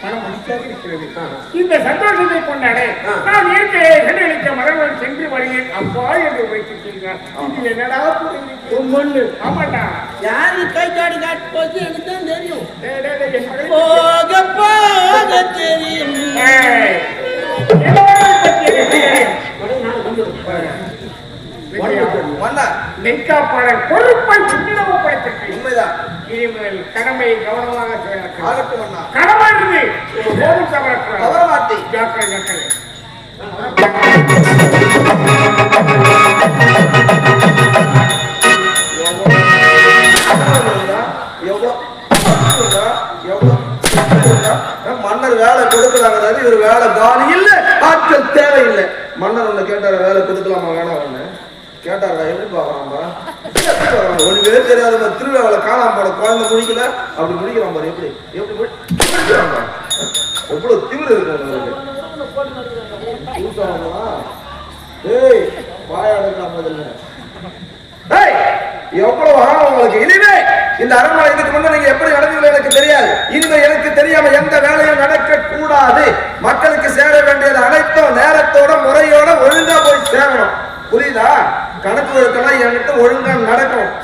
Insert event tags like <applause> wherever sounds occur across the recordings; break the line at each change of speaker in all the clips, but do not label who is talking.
மனம் மகிழ்ச்சியாக இருக்கிறது இந்த சந்தோஷத்தை கொண்டாட நான் இயற்கையை கண்டளிக்க மரங்கள் சென்று வருகிறேன் அப்பா என்று வைத்திருக்கிறீர்கள் இது என்னடா புரியுது
மண்ணு
ஆமாட்டா
யாரு கை காடு காட்டு போச்சு? எனக்கு தான் தெரியும். போக போக தெரியும்.
நெய்க்காப்பாளர் பொறுப்பை சுற்றிடவு படைத்திருக்கிறேன்
உண்மைதான்.
இனிமேல் கடமையை கவனமாக கடமை இருந்து போதும் தவறக்கூடாது
தவற மாட்டேன்
ஜாக்கிரை ஜாக்கிரை
மன்னர் வேலை கொடுக்குறாங்க இவர் வேலை காலி இல்ல. ஆட்கள் தேவையில்லை. மன்னர் ஒண்ணு கேட்டார வேலை கொடுக்கலாமா வேணாம் ஒண்ணு கேட்டாரா எப்படி பாக்குறாங்க ஒண்ணுமே தெரியாத மாதிரி திருவிழாவில் காணாம போட குழந்தை முடிக்கல அப்படி முடிக்கிறான் பாரு எப்படி? எப்படி முடிக்கிறாங்க எவ்வளவு திமிரு இருக்கு உங்களுக்கு ஏய் வாய முதல்ல. ஏய், எவ்வளவு ஆழம் உங்களுக்கு? இனிமே இந்த அரண்மனை இதுக்கு முன்ன நீங்க எப்படி நடந்தீங்களோ எனக்கு தெரியாது. இனிமே எனக்கு தெரியாம எந்த வேலையும் நடக்க கூடாது மக்களுக்கு சேர வேண்டியது அனைத்தும் நேரத்தோட முறையோட ஒழுங்கா போய் சேரணும். புரியுதா? கணக்கு வழக்கெல்லாம் என்கிட்ட ஒழுங்கா நடக்கணும்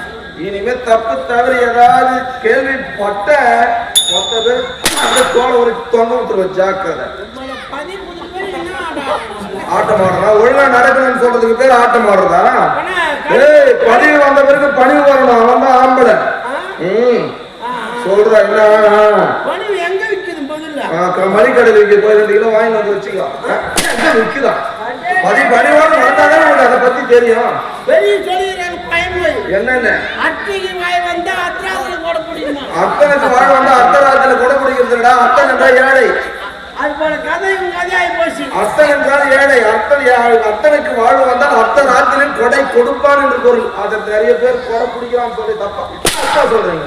இனிமே தப்பு தவறு ஏதாவது கேள்விப்பட்ட மொத்த பேர் அப்படியே தோலை ஒரு தொங்க விட்டுருவ ஜாக்கிரதை? ஆட்டம் ஆடுறா ஒழுங்கா நடக்கணும்னு சொல்றதுக்கு பேர் ஆட்டம் ஆடுறதா? ஏய் பணிவு வந்த பிறகு பணிவு வரணும் அவன் தான் ஆம்பளை. ம். சொல்ற என்ன? மளிகடையில் விற்க போய் ரெண்டு கிலோ வாங்கி வந்து வச்சுக்கோ எங்க விற்குதா பதி பணிவோட நடந்தாதான் உனக்கு அதை பத்தி தெரியும்?
வெளியே சொல்லிடுறாங்க பயன்மொழி
என்னென்ன?
அட்டிக்கு வாய் வந்தா அத்திராவதுல போட முடியுமா?
அத்தனுக்கு வாழ் வந்தா அர்த்தராஜ்யத்துல கொடை பிடிக்கிறதுடா அத்தன் என்றால் ஏழை.
அது போல கதை கதையாகி போச்சு.
அத்தன் என்றால் ஏழை அத்தன் அத்தனுக்கு வாழ்வு வந்தால் அத்த ராத்திரியில் கொடை கொடுப்பான் என்று பொருள். அதை நிறைய பேர் கொடை பிடிக்கிறான்னு சொல்லி தப்பா தப்பா சொல்றீங்க.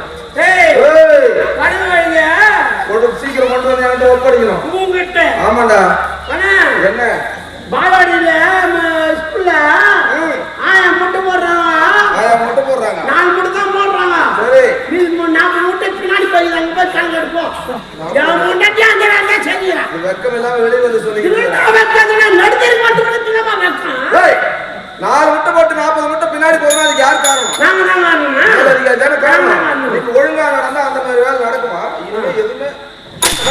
கொடு சீக்கிரம் கொண்டு வந்து ஒப்படைக்கணும். ஆமாண்டா. என்ன?
பாலவாடியில ஸ்கூல்ல ஆயா முட்டை போடுறாங்க
ஆயா முட்டை போடுறாங்க.
நாலு முட்டை தான் போடுறாங்க
சரி.
நீ நாற்பது முட்டை பின்னாடி போய் அங்க போய் கணக்கு எடுப்போம் என் முட்டைக்கு அந்த அங்க செய்யறான்
வெக்கம் இல்லாம வெளியே வந்து சொல்லிக்கிறேன்
வைக்கிறதுனா நடுத்தருக்கு மட்டும் கூட தினமா வைக்கலாம்
ஏய், நாலு முட்டை போட்டு நாற்பது முட்டை பின்னாடி போதும் அதுக்கு யார் காரணம்?
நாங்க தானே
காரணம்? இன்னைக்கு ஒழுங்கா நடந்தா அந்த மாதிரி வேலை நடக்குமா? இனிமே எதுவுமே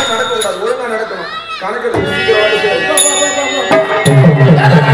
நடக்கக்கூடாது. ஒழுங்கா நடக்கணும். கணக்கு <laughs>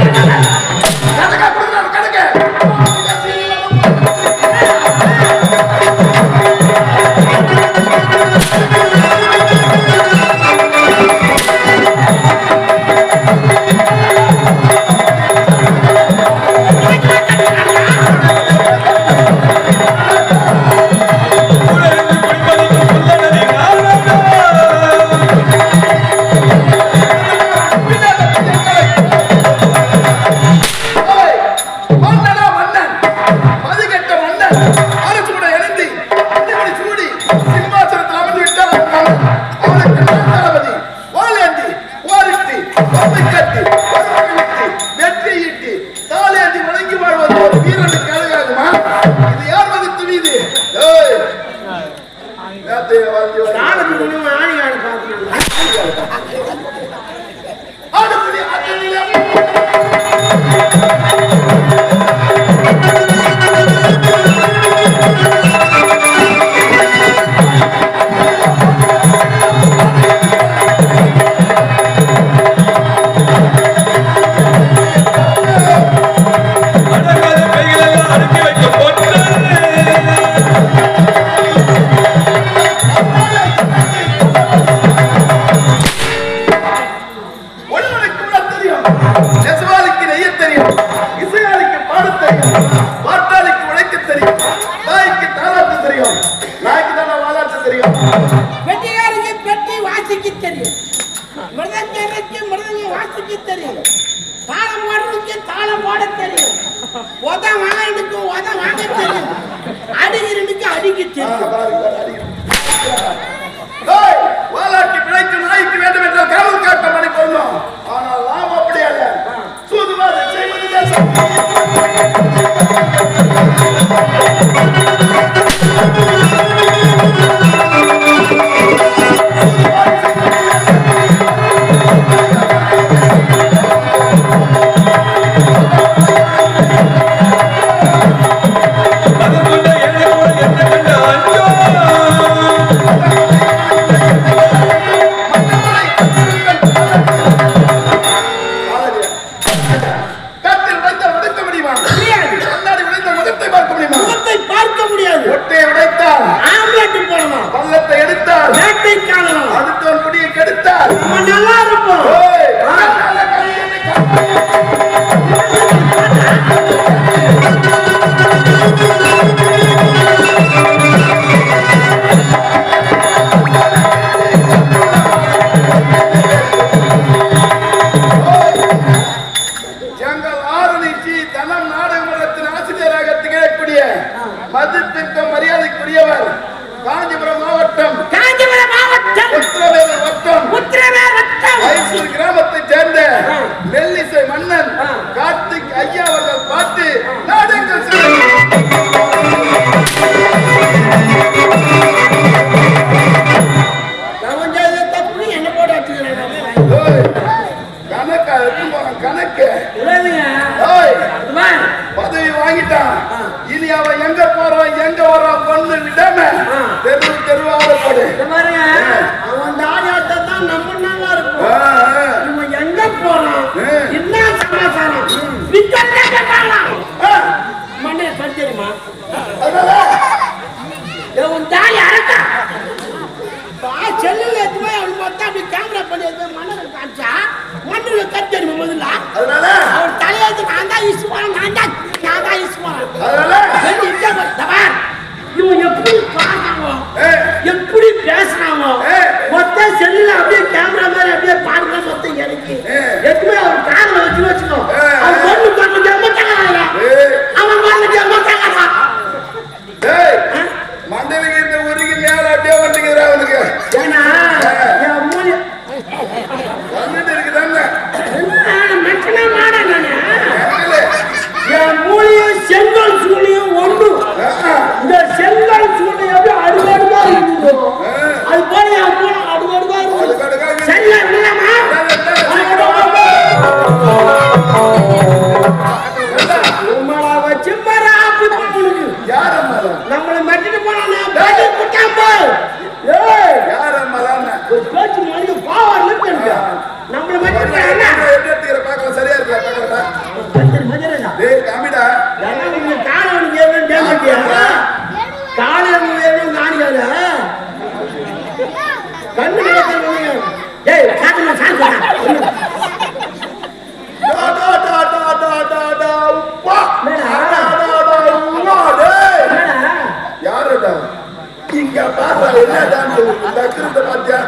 கணக்கா எடுத்து
கணக்கு.
பதவி வாங்கிட்டான். இனி அவன் எங்க போறான் எங்க வரான் பண்ணு விடாம தெரு
தெரு ஆளப்படு அவன் தாயாத்தை தான் நம்ம இருக்கும். இவன் எங்க போறான்? என்ன சமாச்சாரம்? மண்ணே சரி தெரியுமா உன் தாய் அரட்டா செல்லு. மன்னர் காமிச்சா? மன்னர் கத்தறிவு முதல்ல?
அதனால <laughs>
இங்க
பாத்தா என்னதான் சொல்லுங்க பாத்தியா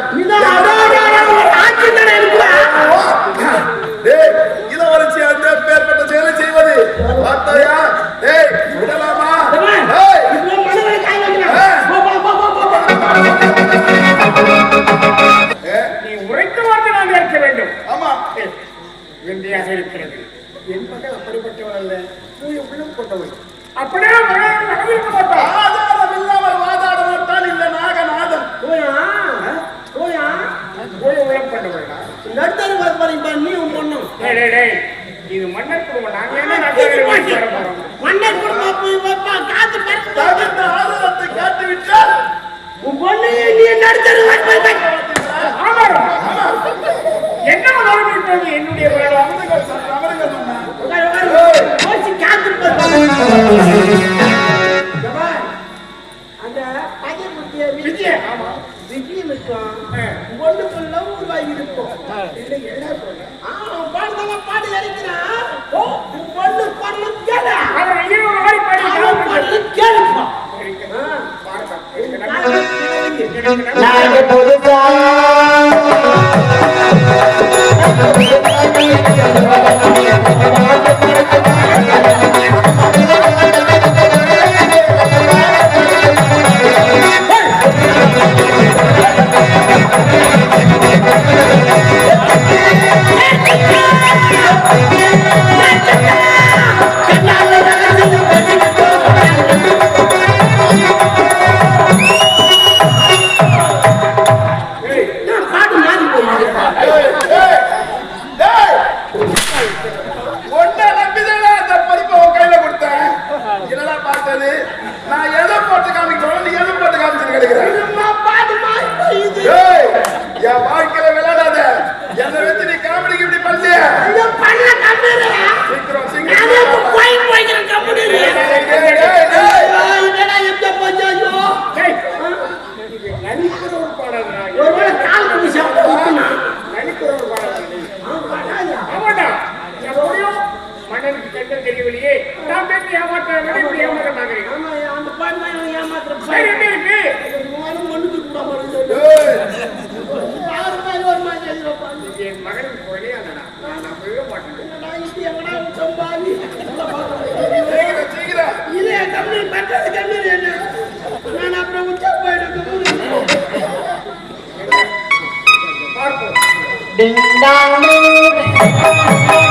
ding
dong.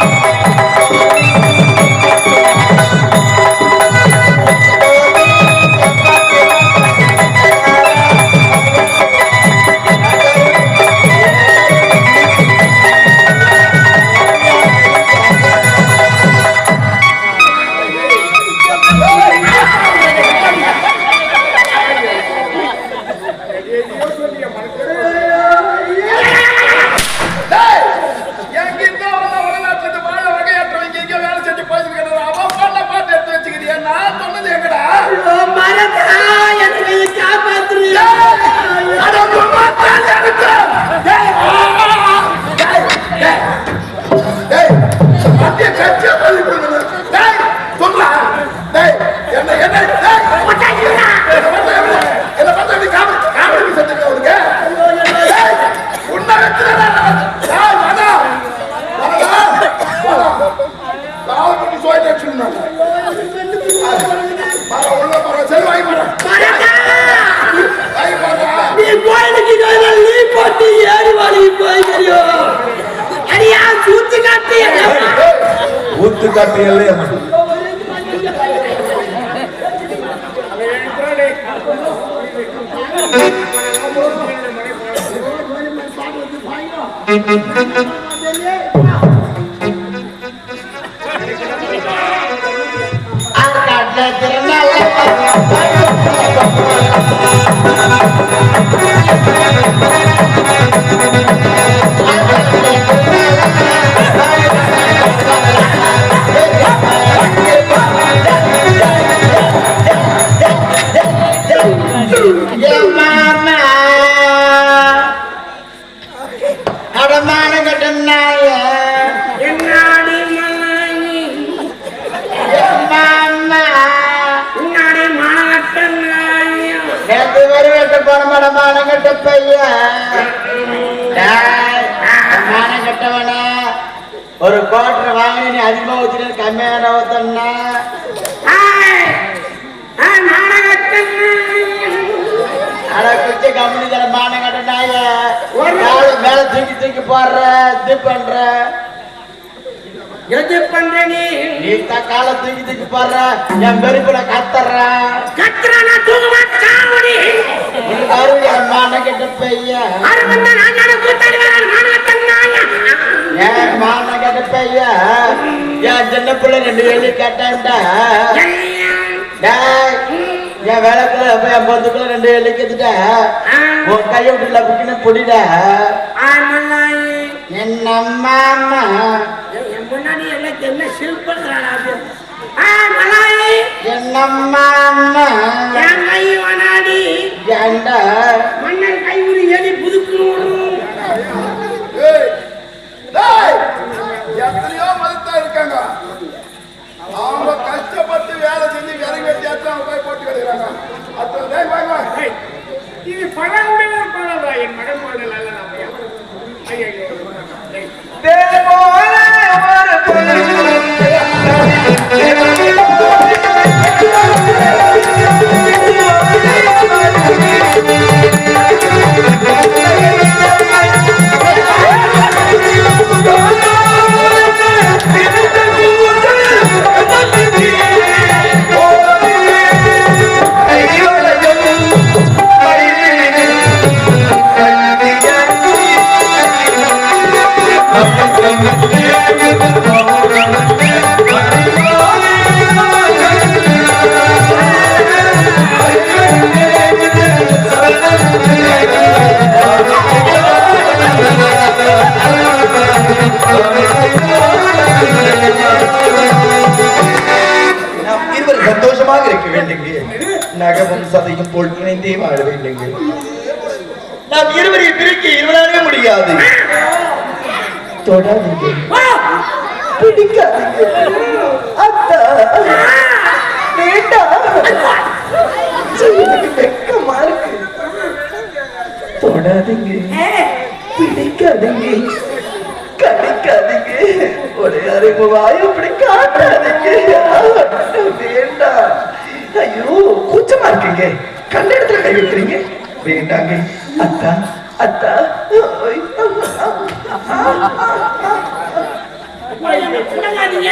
முத்து காட்டியல்லே அம்மா
மடமான கட்ட பையன் கட்டவன? ஒரு கோட்டர் வாங்கி நீ அதிகமா ஊத்திட்டு கம்மியான ஊத்தன்னா குச்சி கம்பெனி தர மானம் கட்டனாய? நாலு மேல தூக்கி தூக்கி போடுற இது பண்ற?
எது பண்ற நீ?
நீ தான் காலை தூக்கி தூக்கி போடுற. என் பெருப்புல கத்துற
கத்துறானா தூங்க மாட்டாடி
உனக்கு அருள் மானம் கட்ட
ஆறு வந்தா நான் ஞான கூத்தாடி வரான் மானகட்டனாயா
ஏன் மானம் கட்ட பையன் என் சின்ன பிள்ளை ரெண்டு வெள்ளி கட்டான்டா. டேய், என் வேலைக்குள்ள போய் என் ரெண்டு உன் கையை விட்டுல புக்கின புடிடா
முன்னாடி எல்லாம் என்ன சில்பங்கிறாடா அது ஆ, மலாயி,
என்ன மாமா
என் கை வனாடி
ஏண்டா
மன்னன் கை ஒரு எலி புதுக்கணும்
எத்தனையோ மதத்தா இருக்காங்க. அவங்க கஷ்டப்பட்டு வேலை செஞ்சு விறகு வெட்டி அவங்க போய் போட்டு கிடைக்கிறாங்க. அத்தனை வாங்க.
இது பழங்குடியில
தொடாதீங்க பிடிக்காதீங்க. அத்தா வேண்டாம் எனக்கு வெக்கமா இருக்கு தொடாதீங்க பிடிக்காதீங்க. கடிக்காதீங்க ஒரு உங்க வாயை அப்படி காட்டாதீங்க வேண்டாம் ஐயோ கூச்சமா இருக்கீங்க. கண்ட இடத்துல கை வைக்கிறீங்க. வேண்டாங்க. அத்தா அத்தா. ஐ,
புடங்காதீங்க